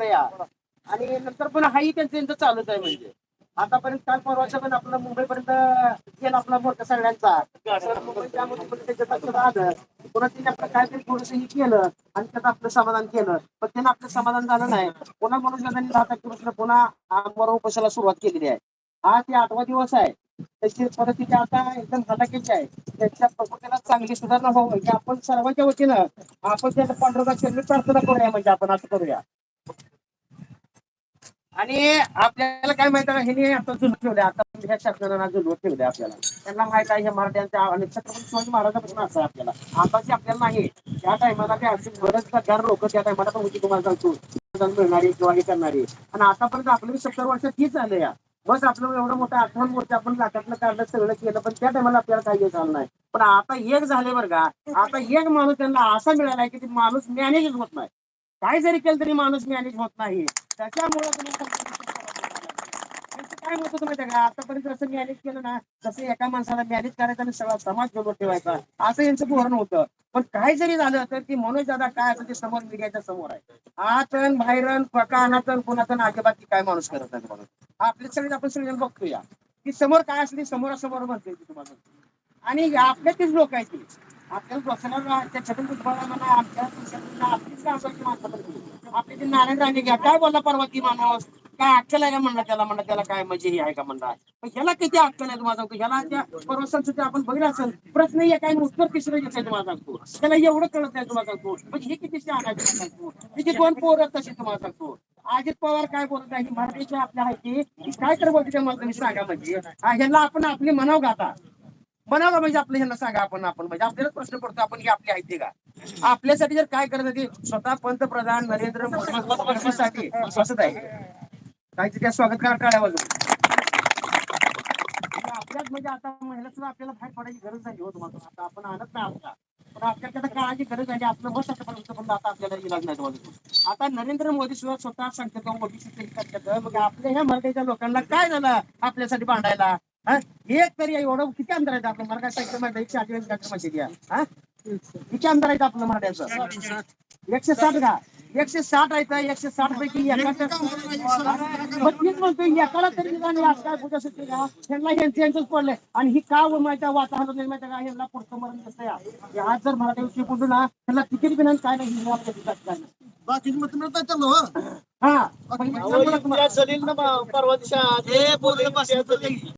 या. आणि नंतर पण हाही त्यांचं त्यांचं चालूच आहे म्हणजे. आतापर्यंत काल परवाच्या पण आपलं मुंबईपर्यंत गेला आपला मोठा सगळ्यांचा. मुंबई त्यामध्ये आपलं आलं. पुन्हा त्यांनी आपलं काहीतरी थोडस हे केलं आणि त्यात आपलं समाधान केलं. पण त्यांना आपलं समाधान झालं नाही. पुन्हा म्हणून त्यांनी दहा तारखेपासून पुन्हा उपशाला उपोषणाला सुरुवात केलेली आहे. हा ते आठवा दिवस आहे. त्याची परिस्थिती आता एकदम हलाखीची आहे. त्याच्या प्रकृतीला चांगली सुधारणा व्हावं की आपण सर्वांच्या वतीनं आपण त्याचं पांढरगा चरणी प्रार्थना करूया म्हणजे आपण असं करूया. आणि आपल्याला काय माहीत आहे हे आता जुलूम ठेवले आता ह्या शासनाला जुलूम ठेवले आपल्याला. त्यांना माहीत आहे हे मराठ्यांच्या आणि छत्रपती शिवाजी महाराजांपासून असं आपल्याला. आताची आपल्याला नाही. त्या टायमाला ते अशी बरेच हजार लोक त्या टायमाला पण उची तुम्हाला सांगतो. मिळणारी किंवा हे करणारी. आणि आतापर्यंत आपल्याला सत्तर वर्ष तीच झाले या बस आपलं एवढं मोठं आठवण मोठं आपण लाटातलं काढलं सगळं केलं पण त्या टायमाला आपल्याला काही झालं नाही. पण आता एक झाले बरं का आता एक माणूस त्यांना असा मिळाला की माणूस मॅनेज होत नाही. काय जरी केलं तरी माणूस मॅनेज होत नाही. त्याच्यामुळे काय होतं तुम्ही का? आतापर्यंत असं मॅनेज केलं ना जसं एका माणसाला मॅनेज करायचं आणि सगळा समाज बरोबर ठेवायचा असं यांचं धोरण होतं. पण काय जरी झालं तर की मनोज दादा काय असं ते समोर मीडियाच्या समोर आहे. आतन बाहेरन पका अनातन कुणातन अजिबात काय माणूस करत नाही म्हणून आपले सगळे आपण सगळे बघतोया की समोर काय असली समोरासमोर म्हणते तुम्हाला. आणि आपल्यातलीच लोक आहेत ती. आपल्याला बसणार त्या छत्रपती म्हणा आमच्या आपलीच माणसं आपली ती नारायण राणे घ्या काय बोलला परवा ती माणूस? काय अक्कल आहे का म्हणलं त्याला? म्हणलं त्याला काय म्हणजे हे आहे का म्हणला? ह्याला किती अक्कल आहे तुम्हाला सांगतो. ह्याला त्या परवा सुद्धा आपण बघितलं असेल प्रश्न या काय उत्तर तिसरं येत आहे तुम्हाला सांगतो. त्याला एवढं कळत नाही तुम्हाला सांगतो. म्हणजे हे किती शहाणा आहे तुम्हाला सांगतो. तिची दोन पोर तसे तुम्हाला सांगतो. अजित पवार काय बोलत आहे मराठीच्या आपल्या आहे की काय तर बोलते मला तुम्ही सांगा म्हणजे. ह्याला आपण आपली मनाव गाता म्हणाला म्हणजे आपलं ह्यांना सांगा आपण आपण. म्हणजे आपल्यालाच प्रश्न पडतो आपण की आपली आहे का? आपल्यासाठी जर काय करत होती स्वतः पंतप्रधान नरेंद्र मोदी साठी स्वस्त आहे. काय त्या स्वागत करा टाळ्या वाजवून म्हणजे आपल्याच म्हणजे आता महिला सुद्धा आपल्याला बाहेर पडायची गरज झाली हो तुम्हाला. आता आपण आणत नाही आपला पण आपल्याला आता काळाची गरज झाली आपलं बस आतापर्यंत पण आता आपल्याला इलाज नाही तुम्हाला आता नरेंद्र मोदी सुद्धा स्वतः सांगतो मोदी करतात. मग आपल्या ह्या मराठीच्या लोकांना काय झालं आपल्यासाठी भांडायला? हा? एक तरी एवढं किती अंतर आहे आपलं मराठा साहित्यमध्ये एकशे अठ्ठावीस गाठी मशीद या हा? किती अंतर आहे आपलं मराठ्याचं. एकशे साठ का? एकशे साठ आहे तर एकशे साठ पैकी तीच म्हणतो एकाला तरी निदान हे आज काय पूजा सुट्टी का ह्यांना यांचं यांचंच पडलंय. आणि ही का माहिती वातावरण नाही माहिती का? ह्यांना पुढचं मरण कसं या हे आज जर मराठी विषयी बोलू ना त्यांना तिकीट बिना काय नाही हिंदू आपल्या देशात काय नाही. बाकी मत मिळतात हा? तुम्हाला? परवा दिवशी